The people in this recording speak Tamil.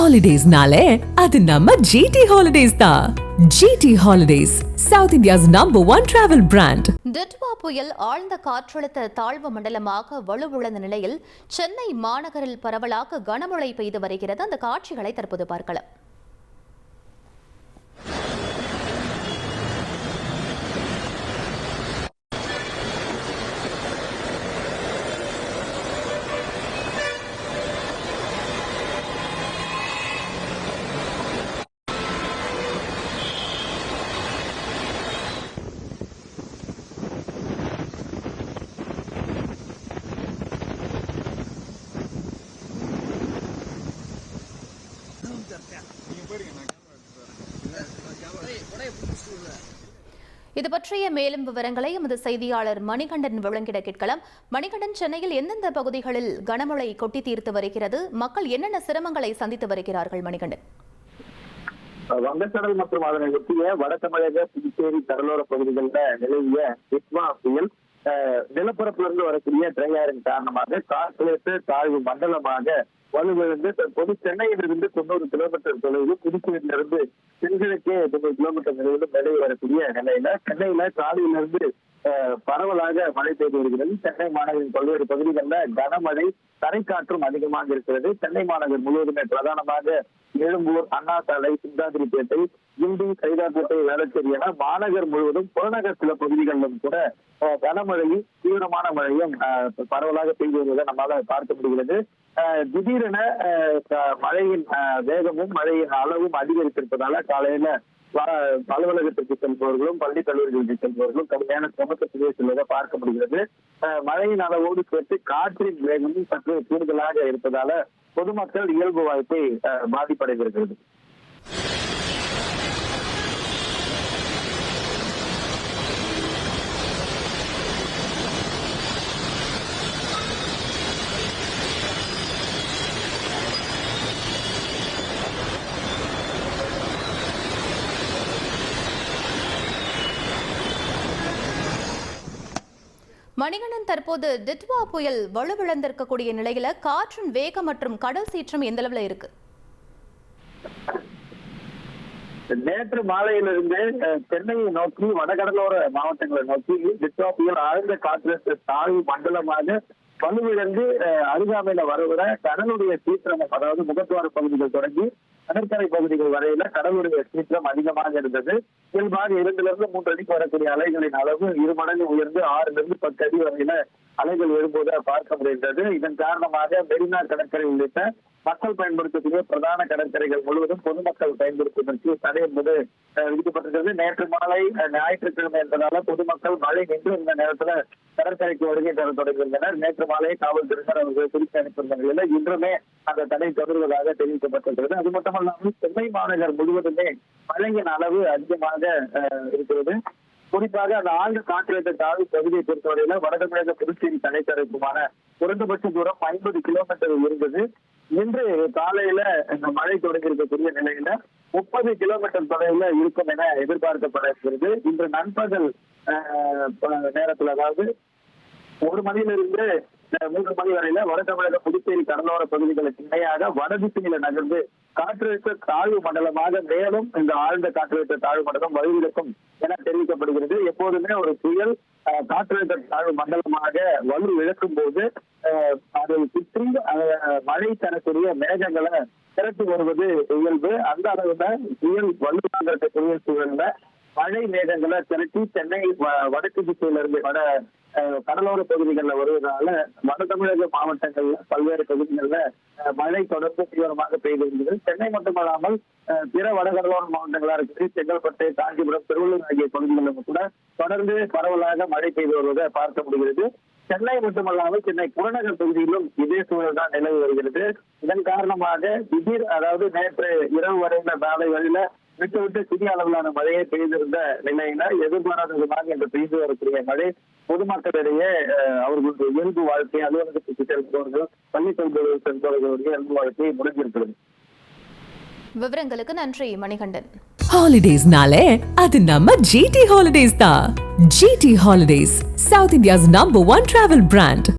ஹாலிடேஸ்னாலே அது நம்ம ஜிடி ஹாலிடேஸ் தான் GT holidays south India's number one travel brand Ditwah புயல் ஆழ்ந்த காற்றழுத்த தாழ்வு மண்டலமாக வலுவிழந்த நிலையில் சென்னை மாநகரில் பரவலாக கனமழை பெய்து வருகிறது. அந்த காட்சிகளை தற்போது பார்க்கலாம். இது பற்றிய மேலும் விவரங்களை எமது செய்தியாளர் மணிகண்டன் வழங்கிட கேட்கலாம். மணிகண்டன் சென்னையில் எந்தெந்த பகுதிகளில் கனமழை கொட்டி தீர்த்து வருகிறது? மக்கள் என்னென்ன சிரமங்களை சந்தித்து வருகிறார்கள் மணிகண்டன்? வங்கக்கடல் மற்றும் அதனை ஒட்டிய வட தமிழக புதுச்சேரி கடலோர பகுதிகளில் நிலவிய இஸ்மா புயல் அஹ், நிலப்பரப்பிலிருந்து வரக்கூடிய ட்ரையாரின் காரணமாக காற்றழுத்த தாழ்வு மண்டலமாக வலுவிழந்து தற்போது சென்னையிலிருந்து தொண்ணூறு கிலோமீட்டர் தொலைவில் புதுச்சேரியிலிருந்து தென்கிழக்கே தொண்ணூறு கிலோமீட்டர் தொலைவில் நிலவி வரக்கூடிய நிலையில சென்னையில காலையிலிருந்து பரவலாக மழை பெய்து வருகிறது. சென்னை மாநகரின் பல்வேறு பகுதிகளில் கனமழை தரைக்காற்றும் அதிகமாக இருக்கிறது. சென்னை மாநகர் முழுவதுமே பிரதானமாக எழும்பூர் அண்ணா சாலை சிந்தாதிரிப்பேட்டை கிண்டி கைதாப்பேட்டை வேளச்சேரி என மாநகர் முழுவதும் புறநகர் சில பகுதிகளிலும் கூட கனமழையும் தீவிரமான மழையும் பரவலாக பெய்து வருவதை நம்மால பார்க்க முடிகிறது. அஹ், திடீரென அஹ், மழையின் வேகமும் மழையின் அளவும் அதிகரித்திருப்பதால காலையில அலுவலகத்திற்கு செல்பவர்களும் பள்ளி கல்லூரிகளுக்கு செல்பவர்களும் கடுமையான சிரமத்திற்கு பிரதேசங்களாக பார்க்கப்படுகிறது. மழையின் அளவோடு சேர்த்து காற்றின் வேகமும் சற்று கூடுதலாக இருப்பதால பொதுமக்கள் இயல்பு வாய்ப்பை அஹ், பாதிப்படைந்திருக்கிறது. மணிகண்டன் தற்போது டிட்வா புயல் வலுவிழந்திருக்கக்கூடிய நிலையில காற்றின் வேகம் மற்றும் கடல் சீற்றம் எந்த அளவுல இருக்கு? நேற்று மாலையிலிருந்து சென்னையை நோக்கி வடகடலோர மாவட்டங்களை நோக்கி டிட்வா புயல் ஆழ்ந்த காற்றழுத்த தாழ்வு மண்டலமாக வலுவிழந்து அருகாமையில வருகிற கடலுடைய சீற்றம் அதாவது முகத்துவார பகுதிகள் தொடங்கி கடற்கரை பகுதிகள் வரையில கடலுடைய சீற்றம் அதிகமாக இருந்தது. இயல்பாக இரண்டிலிருந்து மூன்று அடிக்கு வரக்கூடிய அலைகளின் அளவு இரு மடங்கு உயர்ந்து ஆறுல இருந்து பத்து அடி வரையில அலைகள் எழும்போது பார்க்க முடிந்தது இதன் காரணமாக மெரினா கடற்கரை உள்ளிட்ட மக்கள் பயன்படுத்தக்கூடிய பிரதான கடற்கரைகள் முழுவதும் பொதுமக்கள் பயன்படுத்துவதற்கு தடை என்பது விதிக்கப்பட்டிருக்கிறது. நேற்று மாலை ஞாயிற்றுக்கிழமை என்பதால பொதுமக்கள் மழை நின்று இந்த நேரத்துல கடற்கரைக்கு வருகை தர தொடங்கியிருந்தனர். நேற்று மாலை காவல்துறையினர் அவர்கள் குறித்து அனுப்பியிருந்த நிலையில் இன்றுமே அந்த தடை தொடர்வதாக தெரிவிக்கப்பட்டிருக்கிறது. அது மட்டுமல்லாமல் சென்னை மாநகர் முழுவதுமே மழையின் அளவு அதிகமாக இருக்கிறது. குறிப்பாக அந்த ஆழ்ந்த காற்றழுத்த தாழ்வு பகுதியை பொறுத்தவரையில வடதமிழக புதுச்சேரி தடைத்தரப்புமான குறைந்தபட்ச தூரம் ஐம்பது கிலோமீட்டர் இருந்தது. இன்று காலையில இந்த மழை தொடங்கி இருக்கக்கூடிய நிலையில முப்பது கிலோமீட்டர் தொலைவில் இருக்கும் என எதிர்பார்க்கப்படுகிறது. இன்று நண்பகல் நேரத்தில் நேரத்துல அதாவது ஒரு மணியிலிருந்து மூன்று மணி வரையில வட தமிழக புதுச்சேரி கடலோர பகுதிகளுக்கு இணையாக வடதிசையில நகர்ந்து காற்றழுத்த தாழ்வு மண்டலமாக மேலும் இந்த ஆழ்ந்த காற்றழுத்த தாழ்வு மண்டலம் வலுவிழக்கும் என தெரிவிக்கப்படுகிறது எப்போதுமே ஒரு புயல் காற்றழுத்த தாழ்வு மண்டலமாக வலு இழக்கும் போது அஹ், அதை சுற்றி மழை தரக்கூடிய மேகங்களை திரட்டி வருவது இயல்பு. அந்த அளவுல புயல் வலுவாக புயல் சூழல்ல மழை மேகங்களை திரட்டி சென்னை வ- வடக்கு திசையில இருந்து வட அஹ், கடலோர பகுதிகளில் வருவதனால வட தமிழக மாவட்டங்கள்ல பல்வேறு பகுதிகளில் மழை தொடர்ந்து தீவிரமாக பெய்து வருகிறது. சென்னை மட்டுமல்லாமல் பிற வடகடலோர மாவட்டங்களா இருக்குது செங்கல்பட்டு காஞ்சிபுரம் திருவள்ளூர் ஆகிய பகுதிகளிலும் கூட தொடர்ந்து பரவலாக மழை பெய்து வருவதை பார்க்க முடிகிறது. சென்னை மட்டுமல்லாமல் சென்னை புறநகர் பகுதியிலும் இதே சூழல் தான் நிலவி வருகிறது. இதன் காரணமாக திடீர் அதாவது நேற்று இரவு வரையில மாலை வரையில விட்டு விட்டு சிறிய அளவிலான மழையை பெய்திருந்த நிலையில எதிர்பாராத விதமாக இன்று பெய்து வரக்கூடிய மழை பொதுமக்களிடையே அவர்களுடைய இயல்பு வாழ்க்கை அலுவலகத்துக்கு செல்பவர்கள் பள்ளி செல்பவர்கள் செல்பவர்களுடைய இயல்பு வாழ்க்கை முடிஞ்சிருக்கிறது விவரங்களுக்கு நன்றி மணிகண்டன். ஹாலிடேஸ்னாலே அது நம்ம ஜிடி ஹாலிடேஸ் தான். GT holidays south India's number one travel brand